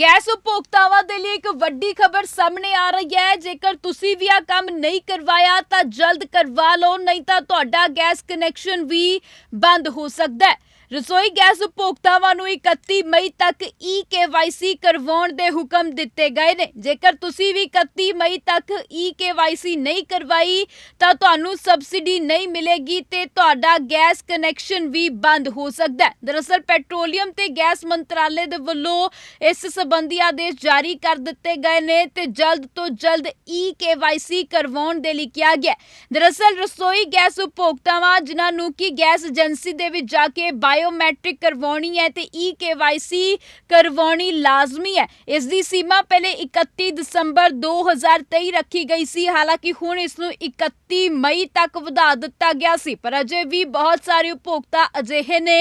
Gas ਉਪਭੋਗਤਾਵਾਂ ਦੇ ਲਈ ਇੱਕ ਵੱਡੀ ਖਬਰ ਸਾਹਮਣੇ ਆ ਰਹੀ ਹੈ। ਜੇਕਰ ਤੁਸੀਂ ਵੀ ਆ ਕੰਮ ਨਹੀਂ ਕਰਵਾਇਆ, ਤਾਂ ਜਲਦ ਕਰਵਾ ਲਓ, ਨਹੀਂ ਤਾਂ ਤੁਹਾਡਾ ਗੈਸ ਕਨੈਕਸ਼ਨ ਵੀ ਬੰਦ ਹੋ ਸਕਦਾ ਹੈ। ਰਸੋਈ ਗੈਸ ਉਪਭੋਗਤਾਵਾਂ ਨੂੰ 31 ਮਈ ਤੱਕ ਈ KYC ਕਰਵਾਉਣ ਦੇ ਹੁਕਮ ਦਿੱਤੇ ਗਏ ਨੇ। ਜੇਕਰ ਤੁਸੀਂ ਵੀ 31 ਮਈ ਤੱਕ ਈ KYC ਨਹੀਂ ਕਰਵਾਈ, ਤਾਂ ਤੁਹਾਨੂੰ ਸਬਸਿਡੀ ਨਹੀਂ ਮਿਲੇਗੀ ਤੇ ਤੁਹਾਡਾ ਗੈਸ ਕਨੈਕਸ਼ਨ ਵੀ ਬੰਦ ਹੋ ਸਕਦਾ ਹੈ। ਦਰਅਸਲ, ਪੈਟਰੋਲੀਅਮ ਤੇ ਗੈਸ ਮੰਤਰਾਲੇ ਦੇ ਵੱਲੋਂ ਇਸ ਸਬੰਧੀ ਆਦੇਸ਼ ਜਾਰੀ ਕਰ ਦਿੱਤੇ ਗਏ ਨੇ ਤੇ ਜਲਦ ਤੋਂ ਜਲਦ ਈ KYC ਕਰਵਾਉਣ ਦੇ ਲਈ ਕਿਹਾ ਗਿਆ ਦਰਅਸਲ, ਰਸੋਈ ਗੈਸ ਉਪਭੋਗਤਾਵਾਂ, ਜਿਨ੍ਹਾਂ ਨੂੰ ਕਿ ਗੈਸ ਏਜੰਸੀ ਦੇ ਵਿੱਚ ਜਾ ਕੇ ਬਾਇਓਮੈਟ੍ਰਿਕ ਕਰਵਾਉਣੀ ਹੈ ਤੇ ਈ KYC ਕਰਵਾਉਣੀ ਲਾਜ਼ਮੀ ਹੈ। ਇਸ ਦੀ ਸੀਮਾ ਪਹਿਲੇ 31 ਦਸੰਬਰ 2023 ਰੱਖੀ ਗਈ ਸੀ। ਹਾਲਾਂਕਿ ਹੁਣ ਇਸ ਨੂੰ 31 ਮਈ ਤੱਕ ਵਧਾ ਦਿੱਤਾ ਗਿਆ ਸੀ। ਪਰ ਅਜੇ ਵੀ ਬਹੁਤ ਸਾਰੇ ਉਪਭੋਗਤਾ ਅਜਿਹੇ ਨੇ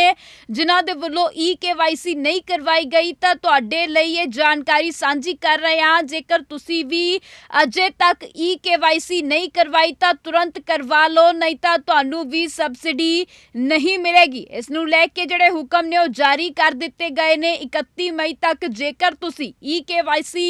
ਜਿਨ੍ਹਾਂ ਦੇ ਵੱਲੋਂ ਈ KYC ਨਹੀਂ ਕਰਵਾਈ ਗਈ। ਤਾਂ ਤੁਹਾਡੇ ਲਈ ਇਹ ਜਾਣਕਾਰੀ ਸਾਂਝੀ ਕਰ ਰਹੇ ਹਾਂ। ਜੇਕਰ ਤੁਸੀਂ ਵੀ ਅਜੇ ਤੱਕ ਈ KYC ਨਹੀਂ ਕਰਵਾਈ ਤਾਂ ਤੁਰੰਤ ਕਰਵਾ ਲਓ। ਨਹੀਂ ਤਾਂ ਤੁਹਾਨੂੰ ਵੀ ਸਬਸਿਡੀ ਨਹੀਂ ਮਿਲੇਗੀ। ਇਸ ਨੂੰ ਲੈ ਕੇ ਜਿਹੜੇ ਹੁਕਮ ਨੇ ਉਹ ਜਾਰੀ ਕਰ ਦਿੱਤੇ ਗਏ ਨੇ। 31 ਮਈ ਤੱਕ ਜੇਕਰ ਤੁਸੀਂ ਈ KYC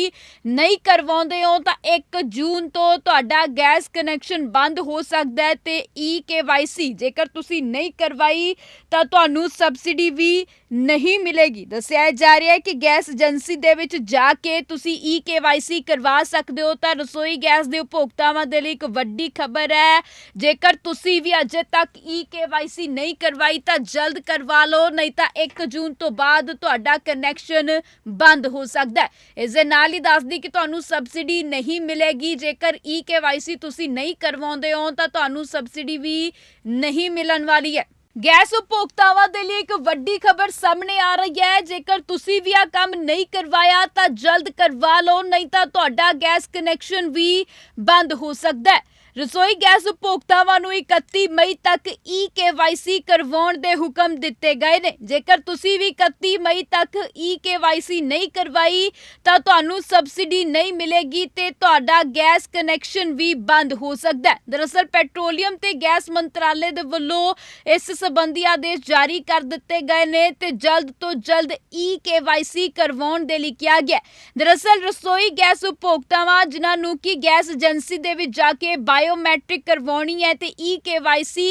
ਨਹੀਂ ਕਰਵਾਉਂਦੇ ਹੋ, ਤਾਂ 1 ਜੂਨ ਤੋਂ ਤੁਹਾਡਾ ਗੈਸ ਕਨੈਕਸ਼ਨ ਬੰਦ ਹੋ ਸਕਦਾ ਹੈ ਤੇ ਈ KYC ਜੇਕਰ ਤੁਸੀਂ ਨਹੀਂ ਕਰਵਾਈ, ਤਾਂ ਤੁਹਾਨੂੰ ਸਬਸਿਡੀ ਵੀ ਨਹੀਂ ਮਿਲੇਗੀ। ਦੱਸਿਆ ਜਾ ਰਿਹਾ ਹੈ ਕਿ ਗੈਸ ਏਜੰਸੀ ਦੇ ਵਿੱਚ ਜਾ ਕੇ ਤੁਸੀਂ ਈ KYC ਕਰਵਾ ਸਕਦੇ ਹੋ, ਤਾਂ ਰਸੋਈ ਗੈਸ ਦੇ ਉਪਭੋਗਤਾਵਾਂ ਦੇ ਲਈ ਇੱਕ ਵੱਡੀ ਖਬਰ ਹੈ। ਜੇਕਰ ਤੁਸੀਂ ਵੀ ਅਜੇ ਤੱਕ ਈ KYC ਨਹੀਂ ਕਰਵਾਈ, ਤਾਂ ਜਲਦ ਕਰਵਾ ਲਓ ਨਹੀਂ ਤਾਂ 1 ਜੂਨ ਤੋਂ ਬਾਅਦ ਤੁਹਾਡਾ ਕਨੈਕਸ਼ਨ ਬੰਦ ਹੋ ਸਕਦਾ ਹੈ। ਇਸ ਦੇ ਨਾਲ ਹੀ ਦੱਸਦੀ ਕਿ ਤੁਹਾਨੂੰ ਸਬਸਿਡੀ ਨਹੀਂ ਮਿਲੇਗੀ। ਜੇਕਰ ਈ KYC ਤੁਸੀਂ ਨਹੀਂ ਕਰਵਾਉਂਦੇ ਹੋ, ਤਾਂ ਤੁਹਾਨੂੰ ਸਬਸਿਡੀ ਵੀ ਨਹੀਂ ਮਿਲਣ ਵਾਲੀ ਹੈ। ਗੈਸ ਉਪਭੋਗਤਾਵਾਂ ਦੇ ਲਈ ਇੱਕ ਵੱਡੀ ਖਬਰ ਸਾਹਮਣੇ ਆ ਰਹੀ ਹੈ। ਜੇਕਰ ਤੁਸੀਂ ਵੀ ਆ ਕੰਮ ਨਹੀਂ ਕਰਵਾਇਆ, ਤਾਂ ਜਲਦ ਕਰਵਾ ਲਓ, ਨਹੀਂ ਤਾਂ ਤੁਹਾਡਾ ਗੈਸ ਕਨੈਕਸ਼ਨ ਵੀ ਬੰਦ ਹੋ ਸਕਦਾ ਹੈ। ਰਸੋਈ ਗੈਸ ਉਪਭੋਗਤਾਵਾਂ ਨੂੰ 31 ਮਈ ਤੱਕ ਈ KYC ਕਰਵਾਉਣ ਦੇ ਹੁਕਮ ਦਿੱਤੇ ਗਏ ਨੇ। ਜੇਕਰ ਤੁਸੀਂ ਵੀ 31 ਮਈ ਤੱਕ ਈ KYC ਨਹੀਂ ਕਰਵਾਈ, ਤਾਂ ਤੁਹਾਨੂੰ ਸਬਸਿਡੀ ਨਹੀਂ ਮਿਲੇਗੀ ਤੇ ਤੁਹਾਡਾ ਗੈਸ ਕਨੈਕਸ਼ਨ ਵੀ ਬੰਦ ਹੋ ਸਕਦਾ ਹੈ। ਦਰਅਸਲ, ਪੈਟਰੋਲੀਅਮ ਤੇ ਗੈਸ ਮੰਤਰਾਲੇ ਦੇ ਵੱਲੋਂ ਇਸ ਸਬੰਧੀ ਆਦੇਸ਼ ਜਾਰੀ ਕਰ ਦਿੱਤੇ ਗਏ ਨੇ ਤੇ ਜਲਦ ਤੋਂ ਜਲਦ ਈ KYC ਕਰਵਾਉਣ ਦੇ ਲਈ ਕਿਹਾ ਗਿਆ ਦਰਅਸਲ, ਰਸੋਈ ਗੈਸ ਉਪਭੋਗਤਾਵਾਂ, ਜਿਨ੍ਹਾਂ ਨੂੰ ਕਿ ਗੈਸ ਏਜੰਸੀ ਦੇ ਵਿੱਚ ਜਾ ਕੇ ਬਾਇਓਮੈਟ੍ਰਿਕ ਕਰਵਾਉਣੀ ਹੈ ਤੇ ਈ KYC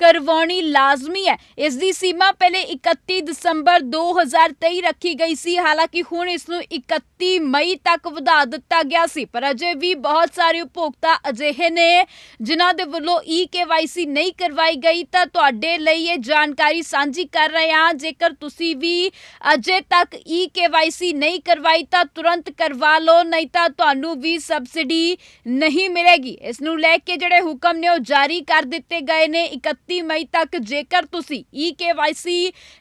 ਕਰਵਾਉਣੀ ਲਾਜ਼ਮੀ ਹੈ। ਇਸ ਦੀ ਸੀਮਾ ਪਹਿਲੇ 31 ਦਸੰਬਰ 2023 ਰੱਖੀ ਗਈ ਸੀ। ਹਾਲਾਂਕਿ ਹੁਣ ਇਸ ਨੂੰ 31 ਮਈ ਤੱਕ ਵਧਾ ਦਿੱਤਾ ਗਿਆ ਸੀ। ਪਰ ਅਜੇ ਵੀ ਬਹੁਤ ਸਾਰੇ ਉਪਭੋਗਤਾ ਅਜਿਹੇ ਨੇ ਜਿਨ੍ਹਾਂ ਦੇ ਵੱਲੋਂ ਈ KYC ਨਹੀਂ ਕਰਵਾਈ ਗਈ ਤਾਂ ਤੁਹਾਡੇ ਲਈ ਇਹ ਜਾਣਕਾਰੀ ਸਾਂਝੀ ਕਰ ਰਹੇ ਹਾਂ। ਜੇਕਰ ਤੁਸੀਂ ਵੀ ਅਜੇ ਤੱਕ ਈ KYC ਨਹੀਂ ਕਰਵਾਈ ਤਾਂ ਤੁਰੰਤ ਕਰਵਾ ਲਓ, ਨਹੀਂ ਤਾਂ ਤੁਹਾਨੂੰ ਵੀ ਸਬਸਿਡੀ ਨਹੀਂ ਮਿਲੇਗੀ। ਇਸ ਨੂੰ ਲੈ ਕੇ ਜਿਹੜੇ ਹੁਕਮ ਨੇ ਉਹ ਜਾਰੀ ਕਰ ਦਿੱਤੇ ਗਏ ਨੇ। 31 ਮਈ ਤੱਕ ਜੇਕਰ ਤੁਸੀਂ ਈ KYC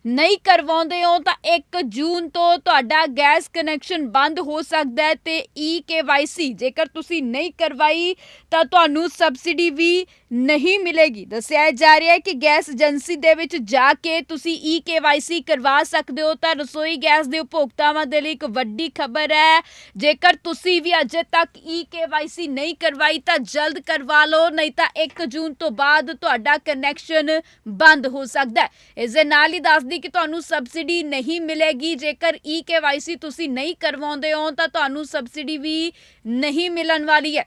ਨਹੀਂ ਕਰਵਾਉਂਦੇ ਹੋ, ਤਾਂ 1 ਜੂਨ ਤੋਂ ਤੁਹਾਡਾ ਗੈਸ ਕਨੈਕਸ਼ਨ ਬੰਦ ਹੋ ਸਕਦਾ ਹੈ ਤੇ ਈ KYC ਜੇਕਰ ਤੁਸੀਂ ਨਹੀਂ ਕਰਵਾਈ, ਤਾਂ ਤੁਹਾਨੂੰ ਸਬਸਿਡੀ ਵੀ ਨਹੀਂ ਮਿਲੇਗੀ। ਦੱਸਿਆ ਜਾ ਰਿਹਾ ਹੈ ਕਿ ਗੈਸ ਏਜੰਸੀ ਦੇ ਵਿੱਚ ਜਾ ਕੇ ਤੁਸੀਂ ਈ KYC ਕਰਵਾ ਸਕਦੇ ਹੋ, ਤਾਂ ਰਸੋਈ ਗੈਸ ਦੇ ਉਪਭੋਗਤਾਵਾਂ ਦੇ ਲਈ ਇੱਕ ਵੱਡੀ ਖਬਰ ਹੈ। ਜੇਕਰ ਤੁਸੀਂ ਵੀ ਅਜੇ ਤੱਕ ਈ KYC ਨਹੀਂ ਕਰਵਾਈ, ਤਾਂ ਜਲਦ ਕਰ ਕਰਵਾ ਲਓ ਨਹੀਂ ਤਾਂ 1 ਜੂਨ ਤੋਂ ਬਾਅਦ ਤੁਹਾਡਾ ਕਨੈਕਸ਼ਨ ਬੰਦ ਹੋ ਸਕਦਾ ਹੈ। ਇਸ ਦੇ ਨਾਲ ਹੀ ਦੱਸਦੀ ਕਿ ਤੁਹਾਨੂੰ ਸਬਸਿਡੀ ਨਹੀਂ ਮਿਲੇਗੀ। ਜੇਕਰ ਈ KYC ਤੁਸੀਂ ਨਹੀਂ ਕਰਵਾਉਂਦੇ ਹੋ, ਤਾਂ ਤੁਹਾਨੂੰ ਸਬਸਿਡੀ ਵੀ ਨਹੀਂ ਮਿਲਣ ਵਾਲੀ ਹੈ।